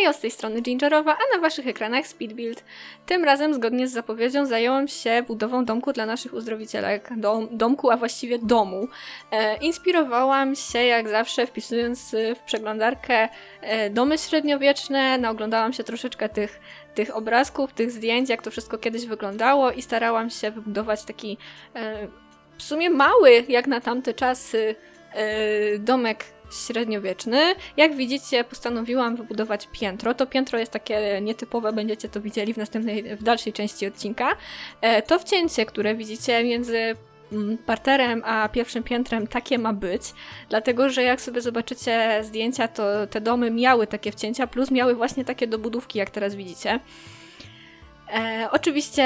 Hejo, z tej strony Gingerowa, a na waszych ekranach Speedbuild. Tym razem, zgodnie z zapowiedzią, zajęłam się budową domku dla naszych uzdrowicielek. Dom, domku, a właściwie domu. E, inspirowałam się, jak zawsze, wpisując y, w przeglądarkę e, domy średniowieczne, naoglądałam się troszeczkę tych, tych obrazków, tych zdjęć, jak to wszystko kiedyś wyglądało i starałam się wybudować taki e, w sumie mały, jak na tamte czasy, e, domek średniowieczny. Jak widzicie, postanowiłam wybudować piętro. To piętro jest takie nietypowe, będziecie to widzieli w następnej, w dalszej części odcinka. E, To wcięcie, które widzicie między mm, parterem a pierwszym piętrem takie ma być, dlatego że jak sobie zobaczycie zdjęcia, to te domy miały takie wcięcia, plus miały właśnie takie dobudówki, jak teraz widzicie. E, oczywiście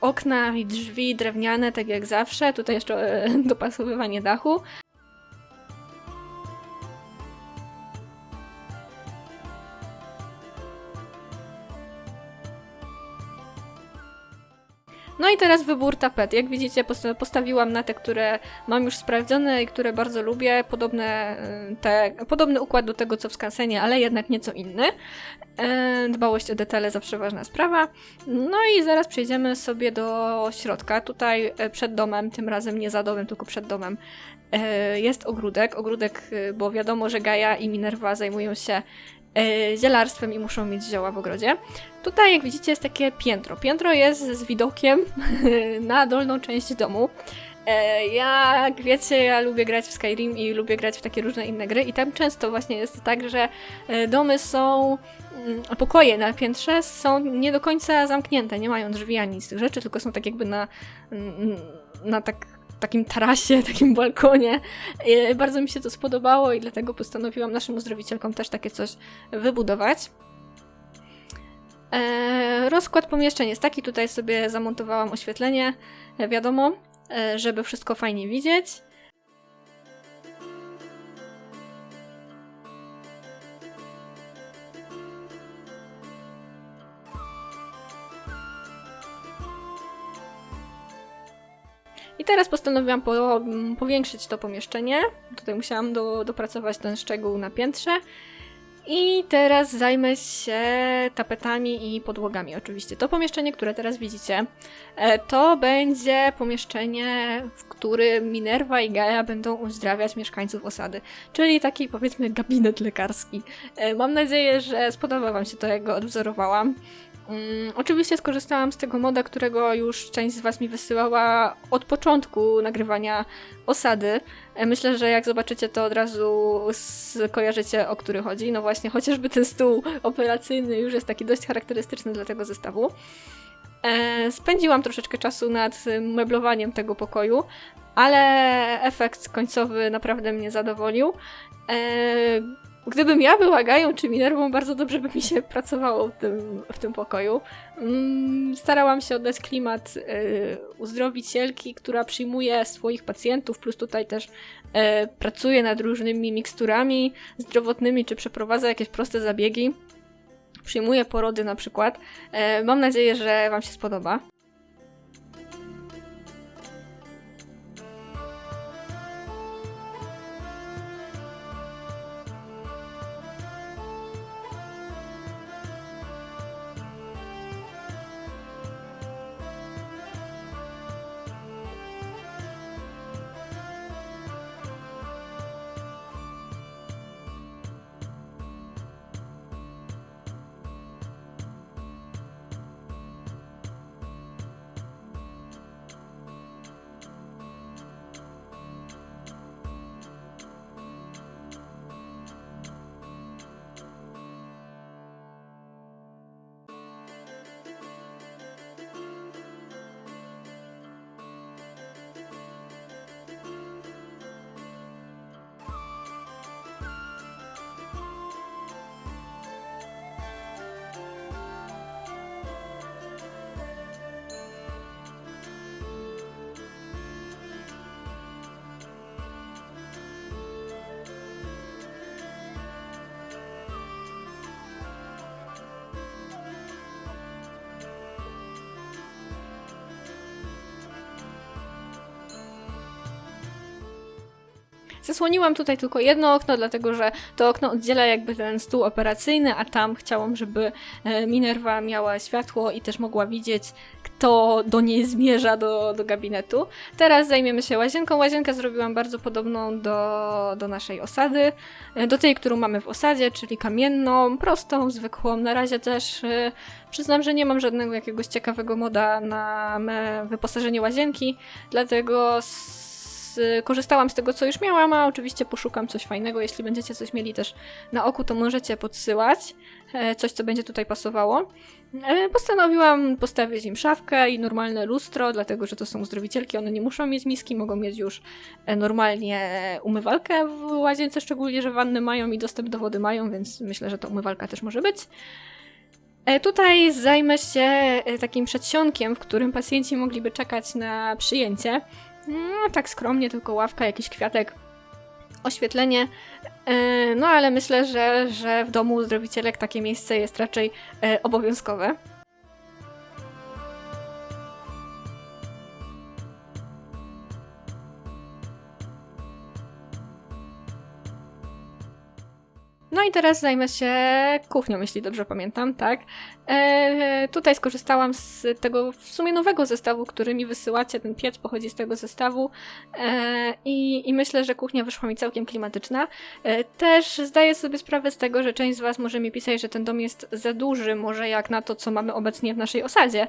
okna i drzwi drewniane, tak jak zawsze. Tutaj jeszcze e, dopasowywanie dachu. No i teraz wybór tapet. Jak widzicie, posta- postawiłam na te, które mam już sprawdzone i które bardzo lubię. Podobne, y, te, podobny układ do tego, co w skansenie, ale jednak nieco inny. E, Dbałość o detale zawsze ważna sprawa. No i zaraz przejdziemy sobie do środka. Tutaj e, przed domem, tym razem nie za domem, tylko przed domem, jest ogródek. Ogródek, y, bo wiadomo, że Gaia i Minerva zajmują się zielarstwem i muszą mieć zioła w ogrodzie. Tutaj, jak widzicie, jest takie piętro. Piętro jest z widokiem na dolną część domu. E, Ja, jak wiecie, ja lubię grać w Skyrim i lubię grać w takie różne inne gry i tam często właśnie jest tak, że e, domy są, mm, pokoje na piętrze są nie do końca zamknięte, nie mają drzwi ani z tych rzeczy, tylko są tak jakby na, mm, na tak, takim tarasie, takim balkonie. E, Bardzo mi się to spodobało i dlatego postanowiłam naszym uzdrowicielkom też takie coś wybudować. E, rozkład pomieszczeń jest taki, tutaj sobie zamontowałam oświetlenie, e, wiadomo, żeby wszystko fajnie widzieć. I teraz postanowiłam po, powiększyć to pomieszczenie. Tutaj musiałam do, dopracować ten szczegół na piętrze. I teraz zajmę się tapetami i podłogami, oczywiście. To pomieszczenie, które teraz widzicie, e, to będzie pomieszczenie, w którym Minerva i Gaia będą uzdrawiać mieszkańców osady. Czyli taki, powiedzmy, gabinet lekarski. E, Mam nadzieję, że spodoba Wam się to, jak go odwzorowałam. Mm, oczywiście skorzystałam z tego moda, którego już część z Was mi wysyłała od początku nagrywania osady. E, Myślę, że jak zobaczycie, to od razu skojarzycie, o który chodzi. No właśnie, chociażby ten stół operacyjny już jest taki dość charakterystyczny dla tego zestawu. E, Spędziłam troszeczkę czasu nad meblowaniem tego pokoju, ale efekt końcowy naprawdę mnie zadowolił. E, Gdybym ja była Gają czy Minerwą, bardzo dobrze by mi się pracowało w tym, w tym pokoju. Mm, Starałam się oddać klimat y, uzdrowicielki, która przyjmuje swoich pacjentów, plus tutaj też y, pracuje nad różnymi miksturami zdrowotnymi, czy przeprowadza jakieś proste zabiegi. Przyjmuje porody na przykład. E, Mam nadzieję, że Wam się spodoba. Zasłoniłam tutaj tylko jedno okno, dlatego że to okno oddziela jakby ten stół operacyjny, a tam chciałam, żeby e, Minerva miała światło i też mogła widzieć, kto do niej zmierza do, do gabinetu. Teraz zajmiemy się łazienką. Łazienkę zrobiłam bardzo podobną do, do naszej osady, e, do tej, którą mamy w osadzie, czyli kamienną, prostą, zwykłą. Na razie też e, przyznam, że nie mam żadnego jakiegoś ciekawego moda na wyposażenie łazienki, dlatego korzystałam z tego, co już miałam, a oczywiście poszukam coś fajnego. Jeśli będziecie coś mieli też na oku, to możecie podsyłać e, coś, co będzie tutaj pasowało. E, postanowiłam postawić im szafkę i normalne lustro, dlatego że to są zdrowicielki, one nie muszą mieć miski, mogą mieć już e, normalnie umywalkę w łazience, szczególnie, że wanny mają i dostęp do wody mają, więc myślę, że to umywalka też może być. Tutaj zajmę się takim przedsionkiem, w którym pacjenci mogliby czekać na przyjęcie. No, tak skromnie, tylko ławka, jakiś kwiatek, oświetlenie. E, no ale myślę, że, że w domu uzdrowicielek takie miejsce jest raczej e, obowiązkowe. I teraz zajmę się kuchnią, jeśli dobrze pamiętam, tak? E, tutaj skorzystałam z tego w sumie nowego zestawu, który mi wysyłacie. Ten piec pochodzi z tego zestawu e, i, i, myślę, że kuchnia wyszła mi całkiem klimatyczna. E, też zdaję sobie sprawę z tego, że część z Was może mi pisać, że ten dom jest za duży, może jak na to, co mamy obecnie w naszej osadzie,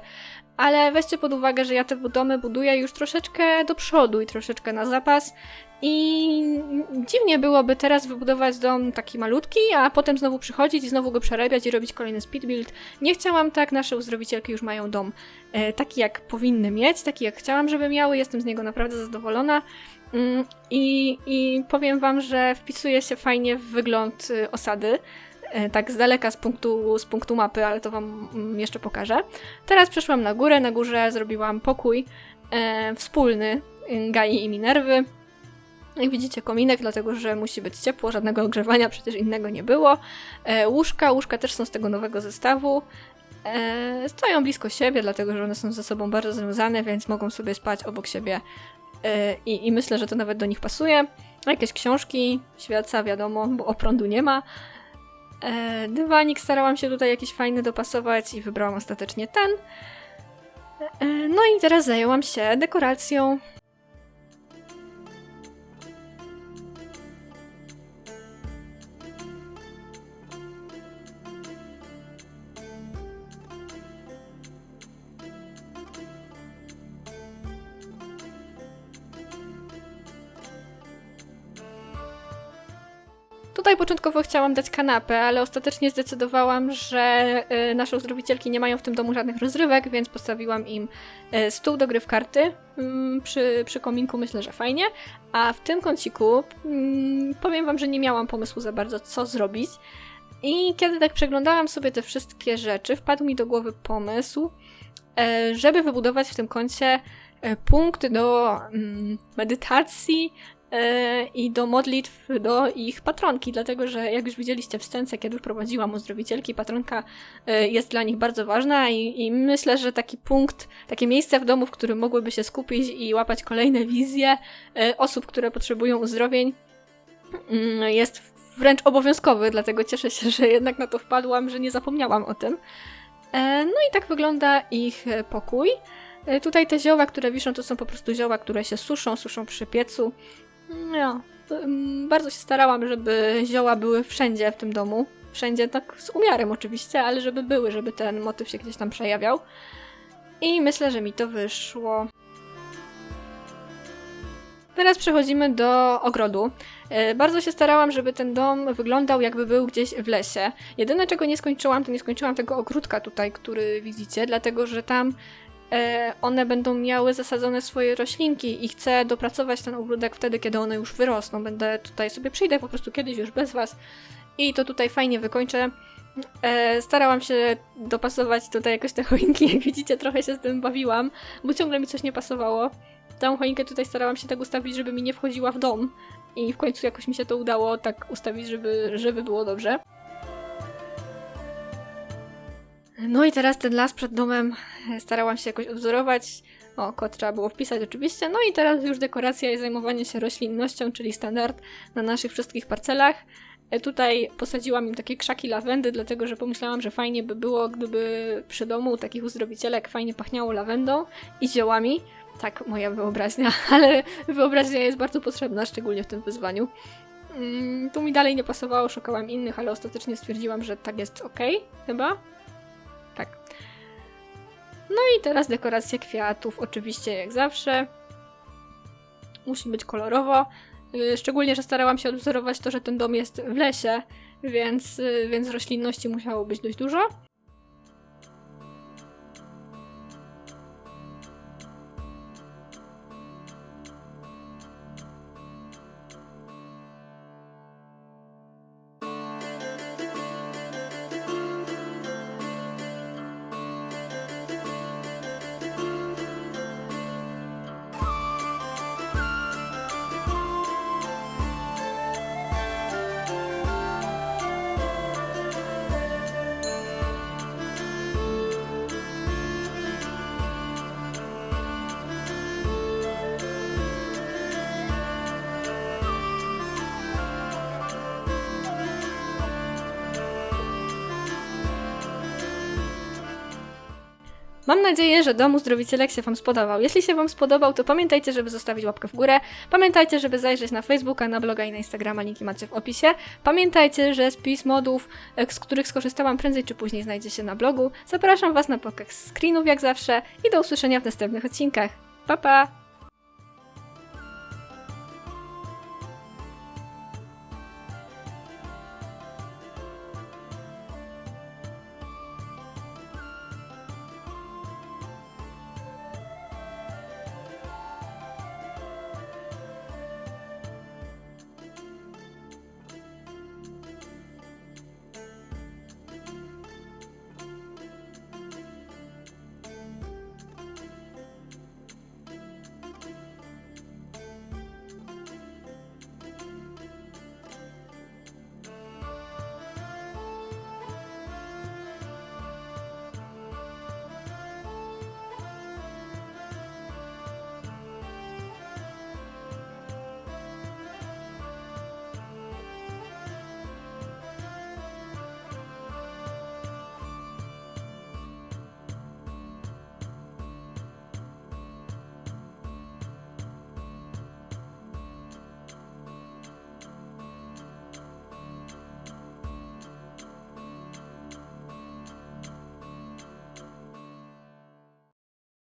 ale weźcie pod uwagę, że ja te domy buduję już troszeczkę do przodu i troszeczkę na zapas i dziwnie byłoby teraz wybudować dom taki malutki, a potem znowu przychodzić i znowu go przerabiać i robić kolejny speed build. Nie chciałam tak, nasze uzdrowicielki już mają dom e, taki jak powinny mieć, taki jak chciałam, żeby miały, jestem z niego naprawdę zadowolona. Mm, I, I powiem wam, że wpisuje się fajnie w wygląd y, osady e, tak z daleka z punktu, z punktu mapy, ale to Wam mm, jeszcze pokażę. Teraz przeszłam na górę, na górze zrobiłam pokój e, wspólny y, Gai i Minerwy. Jak widzicie kominek, dlatego że musi być ciepło, żadnego ogrzewania przecież innego nie było. E, łóżka, łóżka też są z tego nowego zestawu. E, stoją blisko siebie, dlatego że one są ze sobą bardzo związane, więc mogą sobie spać obok siebie e, i, i myślę, że to nawet do nich pasuje. Jakieś książki, świeca, wiadomo, bo o prądu nie ma. E, dywanik starałam się tutaj jakiś fajny dopasować i wybrałam ostatecznie ten. E, no i teraz zajęłam się dekoracją. Początkowo chciałam dać kanapę, ale ostatecznie zdecydowałam, że y, nasze uzdrowicielki nie mają w tym domu żadnych rozrywek, więc postawiłam im y, stół do gry w karty. Mm, przy, przy kominku myślę, że fajnie. A w tym kąciku mm, powiem wam, że nie miałam pomysłu za bardzo, co zrobić. I kiedy tak przeglądałam sobie te wszystkie rzeczy, wpadł mi do głowy pomysł, e, żeby wybudować w tym kącie e, punkt do mm, medytacji, i do modlitw do ich patronki, dlatego że jak już widzieliście w scence, kiedy prowadziłam uzdrowicielki, patronka e, jest dla nich bardzo ważna i, i, myślę, że taki punkt, takie miejsce w domu, w którym mogłyby się skupić i łapać kolejne wizje e, osób, które potrzebują uzdrowień, mm, jest wręcz obowiązkowy, dlatego cieszę się, że jednak na to wpadłam, że nie zapomniałam o tym. No i tak wygląda ich pokój. Tutaj te zioła, które wiszą, to są po prostu zioła, które się suszą, suszą przy piecu. No, bardzo się starałam, żeby zioła były wszędzie w tym domu. Wszędzie, tak z umiarem oczywiście, ale żeby były, żeby ten motyw się gdzieś tam przejawiał. I myślę, że mi to wyszło. Teraz przechodzimy do ogrodu. E, bardzo się starałam, żeby ten dom wyglądał jakby był gdzieś w lesie. Jedyne czego nie skończyłam, to nie skończyłam tego ogródka tutaj, który widzicie, dlatego że tam one będą miały zasadzone swoje roślinki i chcę dopracować ten ogródek wtedy, kiedy one już wyrosną. Będę tutaj sobie przyjdę po prostu kiedyś już bez was i to tutaj fajnie wykończę. E, starałam się dopasować tutaj jakoś te choinki, jak widzicie trochę się z tym bawiłam, bo ciągle mi coś nie pasowało. Tą choinkę tutaj starałam się tak ustawić, żeby mi nie wchodziła w dom i w końcu jakoś mi się to udało tak ustawić, żeby, żeby było dobrze. No i teraz ten las przed domem e, starałam się jakoś odwzorować. O, kod trzeba było wpisać oczywiście. No i teraz już dekoracja i zajmowanie się roślinnością, czyli standard na naszych wszystkich parcelach. E, Tutaj posadziłam im takie krzaki lawendy, dlatego że pomyślałam, że fajnie by było, gdyby przy domu takich uzdrowicielek fajnie pachniało lawendą i ziołami. Tak, moja wyobraźnia, ale wyobraźnia jest bardzo potrzebna, szczególnie w tym wyzwaniu. Mm, tu mi dalej nie pasowało, szukałam innych, ale ostatecznie stwierdziłam, że tak jest ok, chyba. No i teraz dekoracja kwiatów, oczywiście jak zawsze. Musi być kolorowo. Yy, Szczególnie, że starałam się odwzorować to, że ten dom jest w lesie, więc, yy, więc roślinności musiało być dość dużo. Mam nadzieję, że dom uzdrowicielek się Wam spodobał. Jeśli się Wam spodobał, to pamiętajcie, żeby zostawić łapkę w górę. Pamiętajcie, żeby zajrzeć na Facebooka, na bloga i na Instagrama, linki macie w opisie. Pamiętajcie, że spis modów, e, z których skorzystałam prędzej czy później znajdzie się na blogu. Zapraszam Was na pokaz screenów jak zawsze i do usłyszenia w następnych odcinkach. Pa pa!